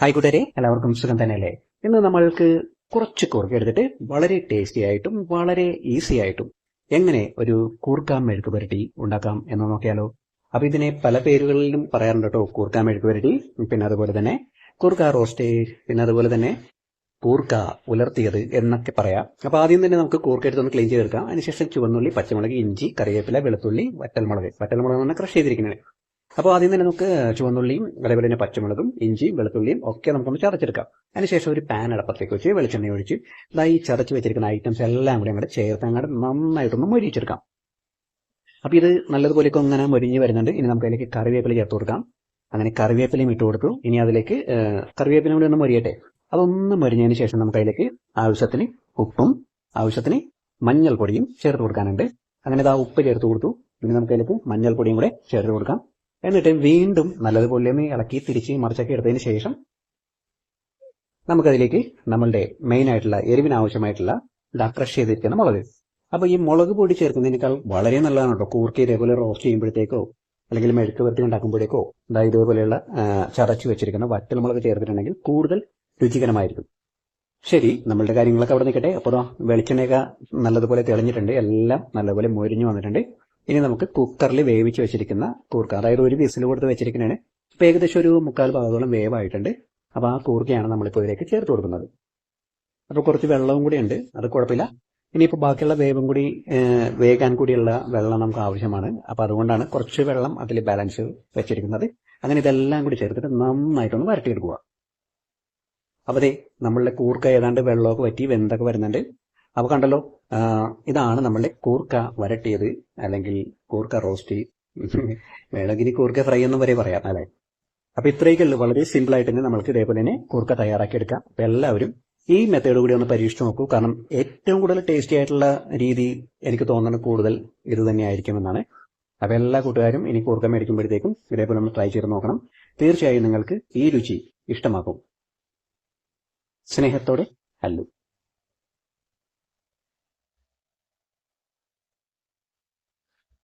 Hi കൂട്ടരെ എല്ലാവർക്കും സുഖം തന്നെയല്ലേ? ഇന്ന് നമ്മൾക്ക് കുറച്ച് കുറുക്ക് എടുത്തിട്ട് വളരെ ടേസ്റ്റി ആയിട്ടും വളരെ ഈസി ആയിട്ടും എങ്ങനെ ഒരു കൂർക്ക മെഴുക്ക് പുരട്ടി ഉണ്ടാക്കാം എന്ന് നോക്കിയാലോ? അപ്പൊ ഇതിനെ പല പേരുകളിലും പറയാറുണ്ട് കേട്ടോ കൂർക്ക മെഴുക്ക് പുരട്ടി പിന്നെ അതുപോലെ തന്നെ കുർക്ക റോസ്റ്റ് പിന്നെ അതുപോലെ തന്നെ കൂർക്ക ഉലർത്തിയത് എന്നൊക്കെ പറയാം. അപ്പൊ ആദ്യം തന്നെ നമുക്ക് കൂർക്ക എടുത്തൊന്ന് ക്ലീൻ ചെയ്തെടുക്കാം. അതിനുശേഷം ചുവന്നുള്ളി പച്ചമുളക് ഇഞ്ചി കറിവേപ്പില വെളുത്തുള്ളി വറ്റൽമുളക്. വറ്റൽമുളക് എന്ന് ക്രഷ് ചെയ്തിരിക്കുന്നത്. അപ്പോൾ ആദ്യം തന്നെ നമുക്ക് ചുവന്നുള്ളിയും അതേപോലെ തന്നെ പച്ചമുളകും ഇഞ്ചിയും വെളുത്തുള്ളിയും ഒക്കെ നമുക്കൊന്ന് ചതച്ചെടുക്കാം. അതിനുശേഷം ഒരു പാൻ അടപ്പത്തേക്ക് വെച്ച് വെളിച്ചെണ്ണ ഒഴിച്ച് ഈ ചതച്ച് വെച്ചിരിക്കുന്ന ഐറ്റംസ് എല്ലാം കൂടി അങ്ങോട്ട് ചേർത്ത് അങ്ങോട്ട് നന്നായിട്ടൊന്ന് മൊരിച്ചെടുക്കാം. അപ്പോൾ ഇത് നല്ലതുപോലെ ഇങ്ങനെ മൊരിഞ്ഞ് വരുന്നുണ്ട്. ഇനി നമുക്ക് അതിലേക്ക് കറിവേപ്പില ചേർത്ത് കൊടുക്കാം. അങ്ങനെ കറിവേപ്പിലയും ഇട്ട് കൊടുത്തു. ഇനി അതിലേക്ക് കറിവേപ്പിലും കൂടി ഒന്ന് മൊരിയട്ടെ. അതൊന്ന് മൊരിഞ്ഞതിന് ശേഷം നമുക്ക് അതിലേക്ക് ആവശ്യത്തിന് ഉപ്പും ആവശ്യത്തിന് മഞ്ഞൾപ്പൊടിയും ചേർത്ത് കൊടുക്കാനുണ്ട്. അങ്ങനെ ആ ഉപ്പ് ചേർത്ത് കൊടുത്തു. ഇനി നമുക്ക് അതിലേക്ക് മഞ്ഞൾപ്പൊടിയും കൂടെ ചേർത്ത് കൊടുക്കാം. എന്നിട്ട് വീണ്ടും നല്ലതുപോലെ ഒന്ന് ഇളക്കി തിരിച്ച് മറിച്ചൊക്കെ എടുത്തതിന് ശേഷം നമുക്കതിലേക്ക് നമ്മളുടെ മെയിൻ ആയിട്ടുള്ള എരിവിന് ആവശ്യമായിട്ടുള്ള ഇതാ ക്രഷ് ചെയ്തിരിക്കുന്ന മുളക്. അപ്പോൾ ഈ മുളക് പൊടി ചേർക്കുന്നതിനേക്കാൾ വളരെ നല്ലതാണ് കേട്ടോ കൂർക്കി ഇതേപോലെ റോസ്റ്റ് ചെയ്യുമ്പോഴത്തേക്കോ അല്ലെങ്കിൽ മെഴുക്ക് വരട്ടി ഉണ്ടാക്കുമ്പോഴേക്കോ ഇതാ ഇതേപോലെയുള്ള ചതച്ചു വെച്ചിരിക്കുന്ന വറ്റൽ മുളക് ചേർത്തിട്ടുണ്ടെങ്കിൽ കൂടുതൽ രുചികരമായിരിക്കും. ശരി നമ്മളുടെ കാര്യങ്ങളൊക്കെ അവിടെ നിൽക്കട്ടെ. അപ്പോൾ വെളിച്ചെണ്ണയൊക്കെ നല്ലതുപോലെ തെളിഞ്ഞിട്ടുണ്ട്. എല്ലാം നല്ലപോലെ മൊരിഞ്ഞു വന്നിട്ടുണ്ട്. ഇനി നമുക്ക് കുക്കറിൽ വേവിച്ച് വെച്ചിരിക്കുന്ന കൂർക്ക അതായത് ഒരു വിസിൽ കൊടുത്ത് വെച്ചിരിക്കുന്നതാണ്. ഇപ്പം ഏകദേശം ഒരു മുക്കാൽ ഭാഗത്തോളം വേവായിട്ടുണ്ട്. അപ്പോൾ ആ കൂർക്കയാണ് നമ്മളിപ്പോൾ ഇതിലേക്ക് ചേർത്ത് കൊടുക്കുന്നത്. അപ്പോൾ കുറച്ച് വെള്ളവും കൂടി ഉണ്ട്. അത് കുഴപ്പമില്ല. ഇനിയിപ്പോൾ ബാക്കിയുള്ള വേവും കൂടി വേകാൻ കൂടിയുള്ള വെള്ളം നമുക്ക് ആവശ്യമാണ്. അപ്പോൾ അതുകൊണ്ടാണ് കുറച്ച് വെള്ളം അതിൽ ബാലൻസ് വെച്ചിരിക്കുന്നത്. അങ്ങനെ ഇതെല്ലാം കൂടി ചേർത്തിട്ട് നന്നായിട്ടൊന്ന് വരട്ടിയെടുക്കുക. അപ്പോൾ അതെ നമ്മളുടെ കൂർക്ക ഏതാണ്ട് വെള്ളമൊക്കെ വറ്റി വെന്തൊക്കെ വരുന്നുണ്ട്. അപ്പോൾ കണ്ടല്ലോ ഇതാണ് നമ്മളുടെ കൂർക്ക വരട്ടിയത് അല്ലെങ്കിൽ കൂർക്ക റോസ്റ്റ് വേണമെങ്കിൽ കൂർക്ക ഫ്രൈ എന്നും വരെ പറയാം അല്ലേ? അപ്പോൾ ഇത്രയൊക്കെ ഉള്ളൂ വളരെ സിമ്പിൾ ആയിട്ട് തന്നെ നമ്മൾക്ക് ഇതേപോലെ തന്നെ കൂർക്ക തയ്യാറാക്കി എടുക്കാം അപ്പൊ എല്ലാവരും ഈ മെത്തേഡ് കൂടി ഒന്ന് പരീക്ഷിച്ച് നോക്കൂ. കാരണം ഏറ്റവും കൂടുതൽ ടേസ്റ്റി ആയിട്ടുള്ള രീതി എനിക്ക് തോന്നുന്നത് കൂടുതൽ ഇത് തന്നെ ആയിരിക്കുമെന്നാണ്. അപ്പൊ എല്ലാ കൂട്ടുകാരും ഇനി കൂർക്ക മേടിക്കുമ്പോഴത്തേക്കും ഇതേപോലെ നമ്മൾ ട്രൈ ചെയ്ത് നോക്കണം. തീർച്ചയായും നിങ്ങൾക്ക് ഈ രുചി ഇഷ്ടമാക്കും സ്നേഹത്തോടെ അല്ലു.